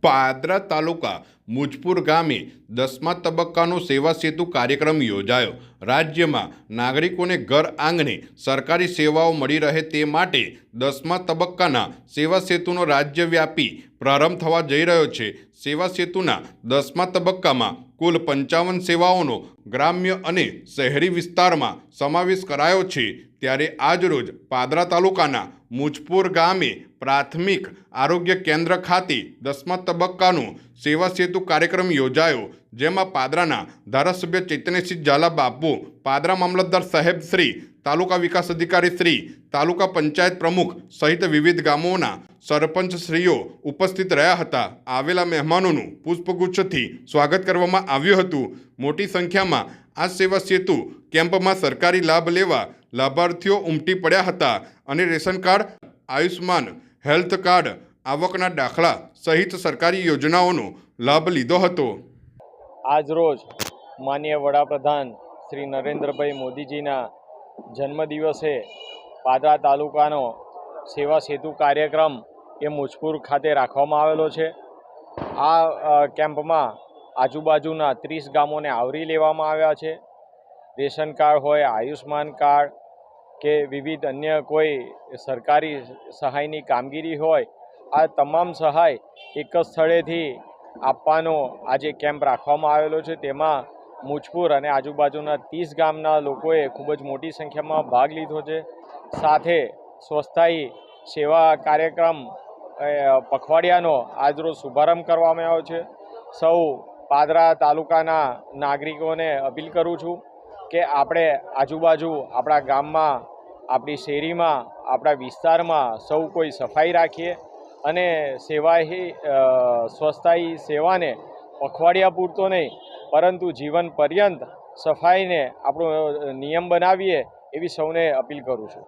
પાદરા તાલુકા મુજપુર ગામે દસમા તબક્કાનો સેવા સેતુ કાર્યક્રમ યોજાયો. રાજ્યમાં નાગરિકોને ઘર આંગણે સરકારી સેવાઓ મળી રહે તે માટે દસમા તબક્કાના સેવા સેતુનો રાજ્યવ્યાપી પ્રારંભ થવા જઈ રહ્યો છે. સેવા સેતુના દસમા તબક્કામાં કુલ પંચાવન સેવાઓનો ગ્રામ્ય અને શહેરી વિસ્તારમાં સમાવેશ કરાયો છે. ત્યારે આજરોજ પાદરા તાલુકાના મુજપુર ગામે પ્રાથમિક આરોગ્ય કેન્દ્ર ખાતે દસમા તબક્કાનો સેવા સેતુ કાર્યક્રમ યોજાયો, જેમાં પાદરાના ધારાસભ્ય ચૈતન્યસિંહ ઝાલા બાપુ, પાદરા મામલતદાર સાહેબ શ્રી, તાલુકા વિકાસ અધિકારી શ્રી, તાલુકા પંચાયત પ્રમુખ સહિત વિવિધ ગામોના સરપંચ શ્રીઓ ઉપસ્થિત રહ્યા હતા. આવેલા મહેમાનોનું પુષ્પગુચ્છથી સ્વાગત કરવામાં આવ્યું હતું. મોટી સંખ્યામાં આ સેવા સેતુ કેમ્પમાં સરકારી લાભ લેવા લાભાર્થીઓ ઉમટી પડ્યા હતા અને ration card Ayushman health card આવકના દાખલા સહિત સરકારી યોજનાઓનો લાભ લીધો હતો. આજરોજ માનીય વડાપ્રધાન શ્રી નરેન્દ્રભાઈ મોદીજીના જન્મદિવસે પાદરા તાલુકાનો સેવા સેતુ કાર્યક્રમ એ મુજપુર ખાતે રાખવામાં આવેલો છે. આ કેમ્પમાં આજુબાજુના ત્રીસ ગામોને આવરી લેવામાં આવ્યા છે. રેશન કાર્ડ હોય આયુષ્માન કાર્ડ કે વિવિધ અન્ય કોઈ સરકારી સહાયની કામગીરી હોય આ તમામ સહાય એક જ સ્થળેથી આપવાનો આજે કેમ્પ રાખવામાં આવેલો છે. તેમાં મુજપુર અને આજુબાજુના ત્રીસ ગામના લોકોએ ખૂબ જ મોટી સંખ્યામાં ભાગ લીધો છે. સાથે સ્વસ્થાયી સેવા કાર્યક્રમ પખવાડિયાનો આજરોજ શુભારંભ કરવામાં આવ્યો છે. સૌ પાદરા તાલુકાના નાગરિકોને અપીલ કરું છું કે આપણે આજુબાજુ આપણા ગામમાં, આપણી શેરીમાં, આપણા વિસ્તારમાં સૌ કોઈ સફાઈ રાખીએ. અને અ, સ્વસ્થાયી સેવાને પખવાડિયા પૂરતો નહીં પરંતુ જીવન પર્યંત સફાઈને આપણો નિયમ બનાવીએ એવી સૌને અપીલ કરું છું.